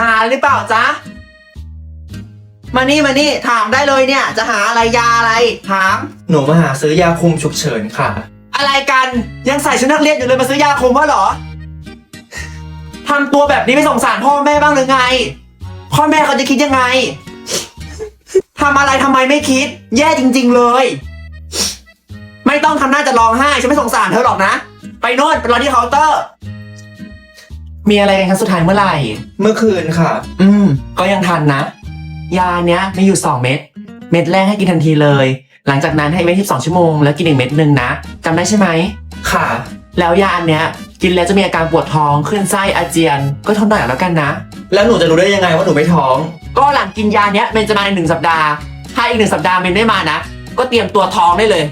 หาหรือเปล่าจ๊ะ มานี่มานี่ถามได้เลยเนี่ย จะหาอะไรยาอะไร ถาม หนูมาหาซื้อยาคุมฉุกเฉินค่ะ อะไรกันยังใส่ชุดนักเรียนอยู่เลยมาซื้อยาคุมวะเหรอทำตัวแบบนี้ไม่สงสารพ่อแม่บ้างหรือไง พ่อแม่เขาจะคิดยังไงทำอะไรทำไมไม่คิด แย่จริง ๆเลย ไม่ต้องทำหน้าจะร้องไห้ฉันไม่สงสารเธอหรอกนะ ไปโน่นไปรอที่เคาน์เตอร์ มีอะไรกันครั้งสุดท้ายเมื่อไหร่ เมื่อคืนค่ะ อืม ก็ยังทันนะ ยาเนี้ยมีอยู่ 2 เม็ด เม็ดแรกให้กินทันทีเลย หลังจากนั้นให้เม็ดที่2ชั่วโมงแล้วกินอีกเม็ดหนึ่งนะจำได้ใช่ไหม ค่ะ แล้วยาอันเนี้ยกินแล้วจะมีอาการปวดท้องคลื่นไส้อาเจียน ก็ทนหน่อยแล้วกันนะ แล้วหนูจะรู้ได้ยังไงว่าหนูไม่ท้อง ก็หลังกินยาเนี้ยเมนจะมาในหนึ่งสัปดาห์ ถ้าอีกหนึ่งสัปดาห์เมนไม่มานะ ก็เตรียมตัวท้องได้เลย